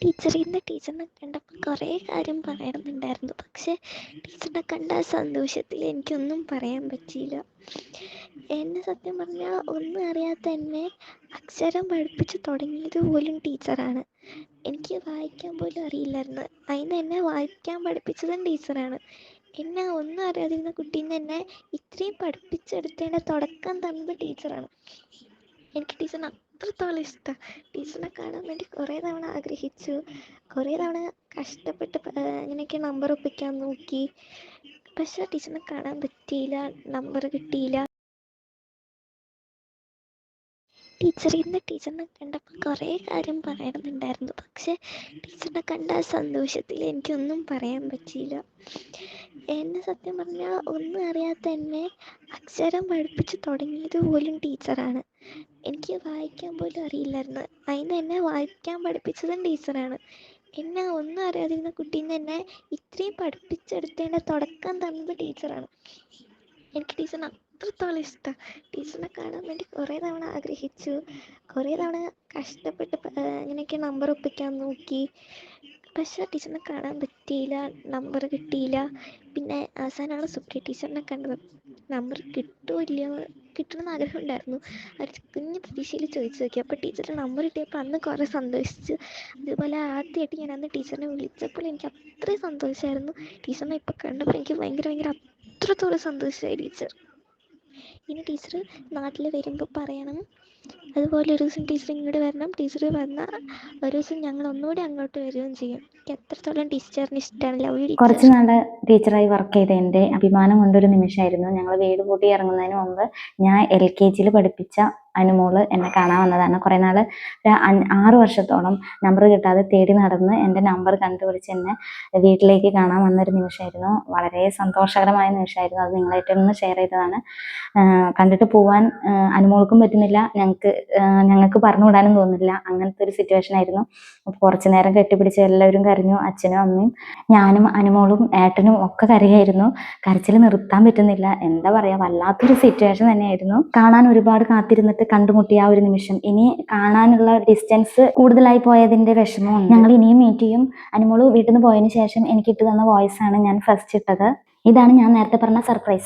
Teacher ടീച്ചറിനെ കണ്ടപ്പോൾ കുറേ കാര്യം പറയണമെന്നുണ്ടായിരുന്നു പക്ഷേ ടീച്ചറിനെ കണ്ട സന്തോഷത്തിൽ എനിക്കൊന്നും പറയാൻ പറ്റിയില്ല. എന്നെ സത്യം പറഞ്ഞാൽ ഒന്നും അറിയാത്ത എന്നെ അക്ഷരം പഠിപ്പിച്ച് തുടങ്ങിയത് പോലും ടീച്ചറാണ് എനിക്ക് വായിക്കാൻ പോലും അറിയില്ലായിരുന്നു. അതിന് എന്നെ വായിക്കാൻ പഠിപ്പിച്ചതും ടീച്ചറാണ് എന്നെ ഒന്നും അറിയാതിരുന്ന കുട്ടീനെ എന്നെ ഇത്രയും പഠിപ്പിച്ചെടുത്തതിന്റെ തുടക്കം തന്നത് ടീച്ചറാണ് എനിക്ക് ടീച്ചറിനെ അത്രത്തോളം ഇഷ്ടമാണ് ടീച്ചറിനെ കാണാൻ വേണ്ടി കുറേ തവണ ആഗ്രഹിച്ചു. കുറേ തവണ കഷ്ടപ്പെട്ട് ഇങ്ങനെയൊക്കെ നമ്പർ ഒപ്പിക്കാൻ നോക്കി. പക്ഷെ ടീച്ചറിനെ കാണാൻ പറ്റിയില്ല. നമ്പർ കിട്ടിയില്ല. ടീച്ചർ ഇന്ന് ടീച്ചറിനെ കണ്ടപ്പോൾ കുറേ കാര്യം പറയണമെന്നുണ്ടായിരുന്നു പക്ഷെ ടീച്ചറിനെ കണ്ട ആ സന്തോഷത്തിൽ എനിക്കൊന്നും പറയാൻ പറ്റിയില്ല. എന്നെ സത്യം പറഞ്ഞാൽ ഒന്നും അറിയാതെ തന്നെ അക്ഷരം പഠിപ്പിച്ച് തുടങ്ങിയത് പോലും ടീച്ചറാണ് എനിക്ക് വായിക്കാൻ പോലും അറിയില്ലായിരുന്നു. അതിന് എന്നെ വായിക്കാൻ പഠിപ്പിച്ചതും ടീച്ചറാണ് എന്നെ ഒന്നും അറിയാതിരുന്ന കുട്ടീനെ എന്നെ ഇത്രയും പഠിപ്പിച്ചെടുത്തതിന്റെ തുടക്കം തന്നത് ടീച്ചറാണ് എനിക്ക് ടീച്ചറിനെ അത്രത്തോളം ഇഷ്ടമാണ് ടീച്ചറിനെ കാണാൻ വേണ്ടി കുറേ തവണ ആഗ്രഹിച്ചു. കുറേ തവണ കഷ്ടപ്പെട്ട് ഇങ്ങനെയൊക്കെ നമ്പർ ഒപ്പിക്കാൻ നോക്കി. പക്ഷേ ടീച്ചറിനെ കാണാൻ പറ്റിയില്ല നമ്പർ കിട്ടിയില്ല. പിന്നെ അവസാനമാണ് സുപ്രിയ ടീച്ചറിനെ കണ്ടത്. നമ്പർ കിട്ടുമോ ഇല്ലയോ കിട്ടണമെന്ന് ആഗ്രഹം ഉണ്ടായിരുന്നു ഒരു കുഞ്ഞു പ്രതീക്ഷയിൽ ചോദിച്ചു നോക്കി. അപ്പോൾ ടീച്ചറിന്റെ നമ്പർ കിട്ടിയപ്പോൾ അന്ന് കുറേ സന്തോഷിച്ചു. അതുപോലെ ആദ്യമായിട്ട് ഞാൻ അന്ന് ടീച്ചറിനെ വിളിച്ചപ്പോൾ എനിക്ക് അത്രയും സന്തോഷമായിരുന്നു. ടീച്ചറിനെ ഇപ്പോൾ കണ്ടപ്പോൾ എനിക്ക് ഭയങ്കര ഭയങ്കര അത്രത്തോളം സന്തോഷമായി ടീച്ചർ. ഇനി ടീച്ചർ നാട്ടിൽ വരുമ്പോൾ പറയണം. അതുപോലെ ഒരു ദിവസം ടീച്ചർ ഇങ്ങോട്ട് വരണം. ടീച്ചർ വന്നാൽ ഒരു ദിവസം ഞങ്ങൾ ഒന്നുകൂടി അങ്ങോട്ട് വരികയും ചെയ്യും. എത്രത്തോളം ടീച്ചറിന് ഇഷ്ടമാണ് ലവ് കുറച്ച് നാൾ ടീച്ചറായി വർക്ക് ചെയ്ത എന്റെ അഭിമാനം കൊണ്ടൊരു നിമിഷമായിരുന്നു. ഞങ്ങൾ വീട് പൂട്ടി ഇറങ്ങുന്നതിന് മുമ്പ് ഞാൻ എൽ കെ ജിയിൽ പഠിപ്പിച്ച അനുമോൾ എന്നെ കാണാൻ വന്നതാണ്. കുറേ ഒരു ആറ് വർഷത്തോളം നമ്പർ കിട്ടാതെ തേടി നടന്ന് എന്റെ നമ്പർ കണ്ടുപിടിച്ച് എന്നെ വീട്ടിലേക്ക് കാണാൻ വന്നൊരു നിമിഷമായിരുന്നു. വളരെ സന്തോഷകരമായ നിമിഷമായിരുന്നു. അത് നിങ്ങളായിട്ട് ഒന്ന് ഷെയർ ചെയ്തതാണ്. കണ്ടിട്ട് പോവാൻ അനുമോൾക്കും പറ്റുന്നില്ല. ഞങ്ങൾക്ക് ഞങ്ങൾക്ക് പറഞ്ഞു വിടാനും തോന്നുന്നില്ല. അങ്ങനത്തെ ഒരു സിറ്റുവേഷൻ ആയിരുന്നു. കുറച്ച് നേരം കെട്ടിപ്പിടിച്ച് എല്ലാവരും കരഞ്ഞു. അച്ഛനും അമ്മയും ഞാനും അനുമോളും ഏട്ടനും ഒക്കെ കരയായിരുന്നു. കരച്ചിൽ നിർത്താൻ പറ്റുന്നില്ല. എന്താ പറയാ വല്ലാത്തൊരു സിറ്റുവേഷൻ തന്നെയായിരുന്നു. കാണാൻ ഒരുപാട് കാത്തിരുന്നിട്ട് കണ്ടുമുട്ടിയ ആ ഒരു നിമിഷം ഇനി കാണാനുള്ള ഡിസ്റ്റൻസ് കൂടുതലായി പോയതിന്റെ വിഷമവും ഞങ്ങൾ ഇനിയും മീറ്റ് ചെയ്യും. അനുമോൾ വീട്ടിൽ നിന്ന് പോയതിനു ശേഷം എനിക്ക് ഇട്ട് തന്ന വോയിസ് ആണ് ഞാൻ ഫസ്റ്റ് ഇട്ടത്. ഇതാണ് ഞാൻ നേരത്തെ പറഞ്ഞ സർപ്രൈസ്